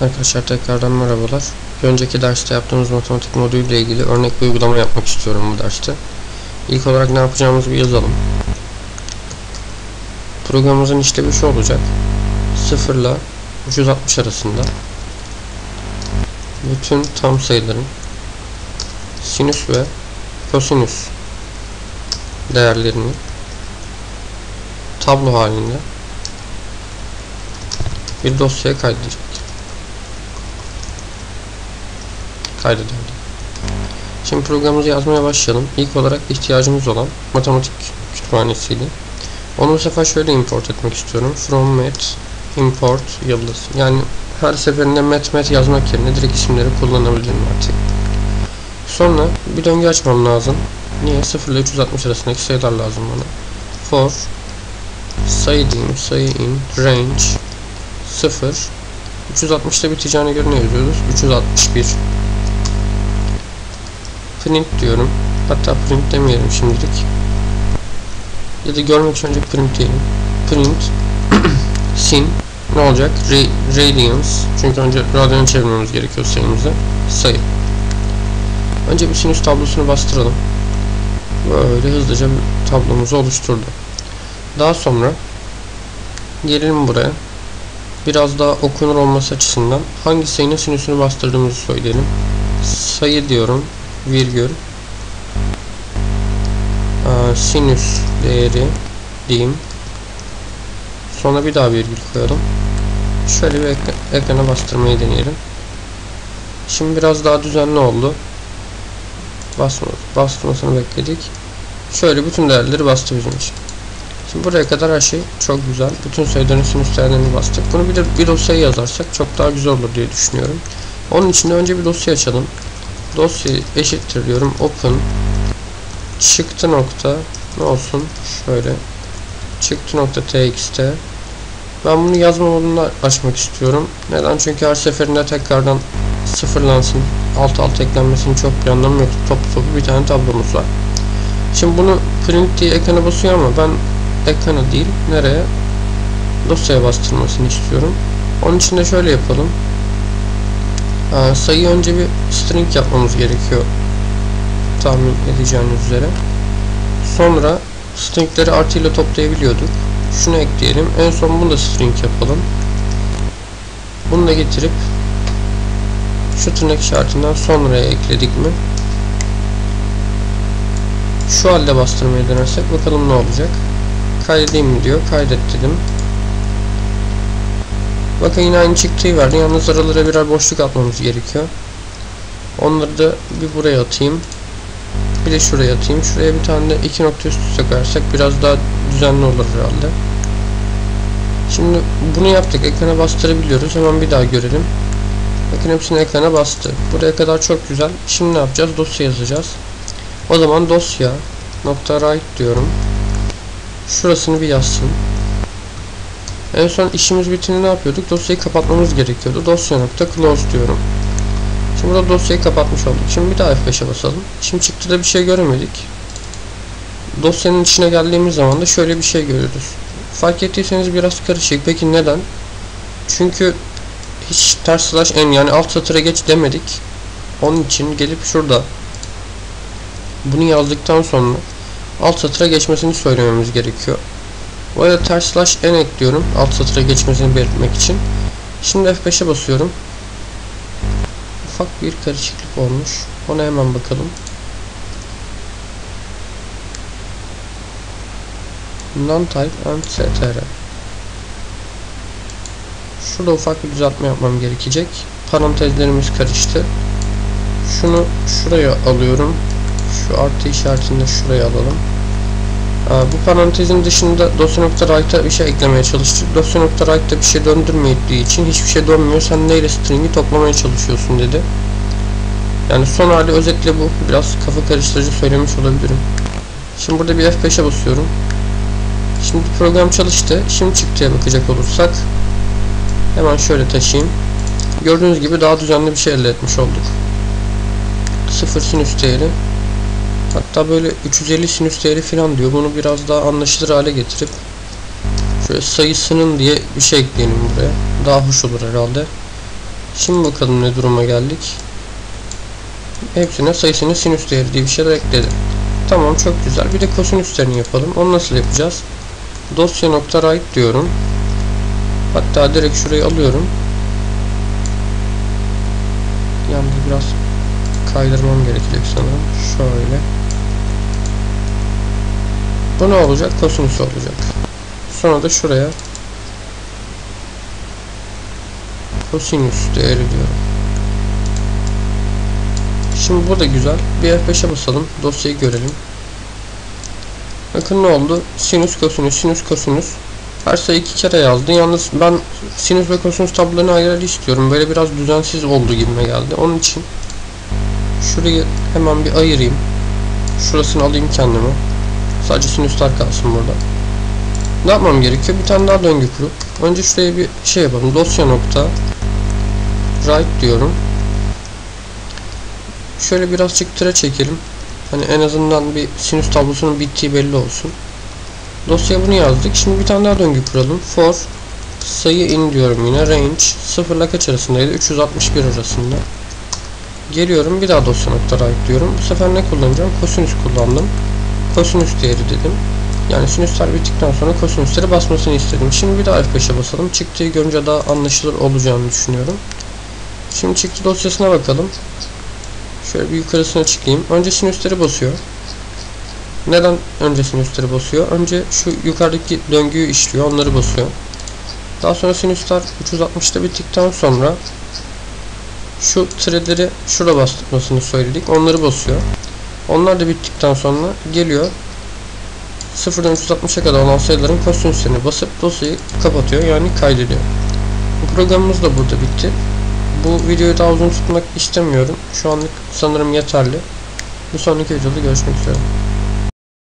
Arkadaşlar tekrardan merhabalar. Bir önceki derste yaptığımız matematik modülüyle ilgili örnek bir uygulama yapmak istiyorum bu derste. İlk olarak ne yapacağımızı bir yazalım. Programımızın işlevi şu olacak. 0 ile 360 arasında bütün tam sayıların sinüs ve kosinüs değerlerini tablo halinde bir dosyaya kaydedecek. Kaydedildi. Şimdi programımızı yazmaya başlayalım. İlk olarak ihtiyacımız olan matematik kütüphanesiydi. Onu bu sefer şöyle import etmek istiyorum. From met import yıldız. Yani her seferinde met met yazmak yerine direkt isimleri kullanabilirim artık. Sonra bir döngü açmam lazım. Niye? 0 ile 360 arasındaki sayılar lazım bana. For sayı diyeyim, range 0 360'da biteceğine göre ne yazıyoruz? 361 print diyorum. Hatta print demeyelim şimdilik. Ya da görmek için önce print diyelim. Print sin ne olacak? Ra radians. Çünkü önce radyana çevirmemiz gerekiyor sayımızı. Sayı. Önce bir sinüs tablosunu bastıralım. Böyle hızlıca tablomuzu oluşturdu. Daha sonra gelelim buraya. Biraz daha okunur olması açısından hangi sayının sinüsünü bastırdığımızı söyleyelim. Sayı diyorum virgül sinüs değeri diyeyim. Sonra bir daha virgül koyalım. Şöyle bir ekran, ekrana bastırmayı deneyelim. Şimdi biraz daha düzenli oldu. Basmadı. Bastırmasını bekledik. Şöyle bütün değerleri bastı bizim için. Şimdi buraya kadar her şey çok güzel. Bütün sayıların sinüs değerlerini bastık. Bunu bir bir dosyaya yazarsak çok daha güzel olur diye düşünüyorum. Onun için de önce bir dosya açalım dosya eşittir diyorum. Open. Çıktı nokta. Ne olsun? Şöyle. Çıktı nokta txt. Ben bunu yazma modunda açmak istiyorum. Neden? Çünkü her seferinde tekrardan sıfırlansın. Alt alt eklenmesinin çok bir anlamı yok. Topu topu bir tane tablomuz var. Şimdi bunu print diye ekrana basıyor ama ben ekrana değil nereye? Dosyaya bastırmasını istiyorum. Onun için de şöyle yapalım Aa, sayıyı önce bir string yapmamız gerekiyor. Tahmin edeceğiniz üzere. Sonra stringleri artı ile toplayabiliyorduk. Şunu ekleyelim. En son bunu da string yapalım. Bunu da getirip şu tırnak işaretinden sonraya ekledik mi? Şu halde bastırmayı denersek bakalım ne olacak? Kaydedeyim mi diyor. Kaydet dedim Bakın yine aynı çıktıyı verdi. Yalnız aralara birer boşluk atmamız gerekiyor. Onları da bir buraya atayım. Bir de şuraya atayım. Şuraya bir tane de iki nokta üst üste koyarsak biraz daha düzenli olur herhalde. Şimdi bunu yaptık. Ekrana bastırabiliyoruz. Hemen bir daha görelim. Bakın hepsini ekrana bastı. Buraya kadar çok güzel. Şimdi ne yapacağız? Dosya yazacağız. O zaman dosya nokta write diyorum. Şurasını bir yazsın. En son işimiz bitince ne yapıyorduk? Dosyayı kapatmamız gerekiyordu. Dosya nokta close diyorum. Şimdi burada dosyayı kapatmış olduk. Şimdi bir daha F5'e basalım. Şimdi çıktıda bir şey göremedik. Dosyanın içine geldiğimiz zaman da şöyle bir şey görüyoruz. Fark ettiyseniz biraz karışık. Peki neden? Çünkü hiç ters slash n yani alt satıra geç demedik. Onun için gelip şurada bunu yazdıktan sonra alt satıra geçmesini söylememiz gerekiyor. Bu arada ters slash n ekliyorum. Alt satıra geçmesini belirtmek için. Şimdi F5'e basıyorum. Ufak bir karışıklık olmuş. Ona hemen bakalım. Non-type and str. Şurada ufak bir düzeltme yapmam gerekecek. Parantezlerimiz karıştı. Şunu şuraya alıyorum. Şu artı işaretini de şuraya alalım. Bu parantezin dışında dosya.write'a bir şey eklemeye çalıştık. Dosya.write'da bir şey döndürmediği için hiçbir şey dönmüyor. Sen neyle string'i toplamaya çalışıyorsun dedi. Yani son hali özetle bu. Biraz kafa karıştırıcı söylemiş olabilirim. Şimdi burada bir F5'e basıyorum. Şimdi program çalıştı. Şimdi çıktıya bakacak olursak hemen şöyle taşıyayım. Gördüğünüz gibi daha düzenli bir şey elde etmiş olduk. 0 sinüs değeri Hatta böyle 350 sinüs değeri falan diyor. Bunu biraz daha anlaşılır hale getirip şöyle sayısının diye bir şey ekleyelim buraya. Daha hoş olur herhalde. Şimdi bakalım ne duruma geldik. Hepsine sayısının sinüs değeri diye bir şeyler ekledi. Tamam çok güzel. Bir de kosinüslerini yapalım. Onu nasıl yapacağız? Dosya nokta write diyorum. Hatta direkt şurayı alıyorum. Yalnız biraz kaydırmam gerekecek sanırım. Şöyle. Bu ne olacak? Kosinüs olacak. Sonra da şuraya kosinüs değeri diyorum. Şimdi burada güzel. Bir F5'e basalım. Dosyayı görelim. Bakın ne oldu? Sinüs, kosinüs, sinüs, kosinüs. Her sayı iki kere yazdı. Yalnız ben sinüs ve kosinüs tablolarını ayrı istiyorum. Böyle biraz düzensiz oldu gibime geldi. Onun için şurayı hemen bir ayırayım. Şurasını alayım kendime. Sadece sinüsler kalsın burada. Ne yapmam gerekiyor? Bir tane daha döngü kurup önce şuraya bir şey yapalım. Dosya nokta write diyorum. Şöyle birazcık tıra çekelim. Hani en azından bir sinüs tablosunun bittiği belli olsun. Dosyaya bunu yazdık. Şimdi bir tane daha döngü kuralım. For sayı in diyorum yine. Range 0 ile kaç arasındaydı? 361 arasında. Geliyorum. Bir daha dosya nokta write diyorum. Bu sefer ne kullanacağım? Kosinüs kullandım. Kosinüs değeri dedim. Yani sinüsler bittikten sonra kosinüsleri basmasını istedim. Şimdi bir daha F5'e basalım. Çıktığı görünce daha anlaşılır olacağını düşünüyorum. Şimdi çıktı dosyasına bakalım. Şöyle bir yukarısına çıkayım. Önce sinüsleri basıyor. Neden önce sinüsleri basıyor? Önce şu yukarıdaki döngüyü işliyor. Onları basıyor. Daha sonra sinüsler 360'ta bittikten sonra şu threadleri şura bastırmasını söyledik. Onları basıyor. Onlar da bittikten sonra geliyor. 0'dan 360'a kadar olan sayıların kosinüslerini basıp dosyayı kapatıyor. Yani kaydediyor. Bu programımız da burada bitti. Bu videoyu daha uzun tutmak istemiyorum. Şu anlık sanırım yeterli. Bir sonraki videoda görüşmek üzere.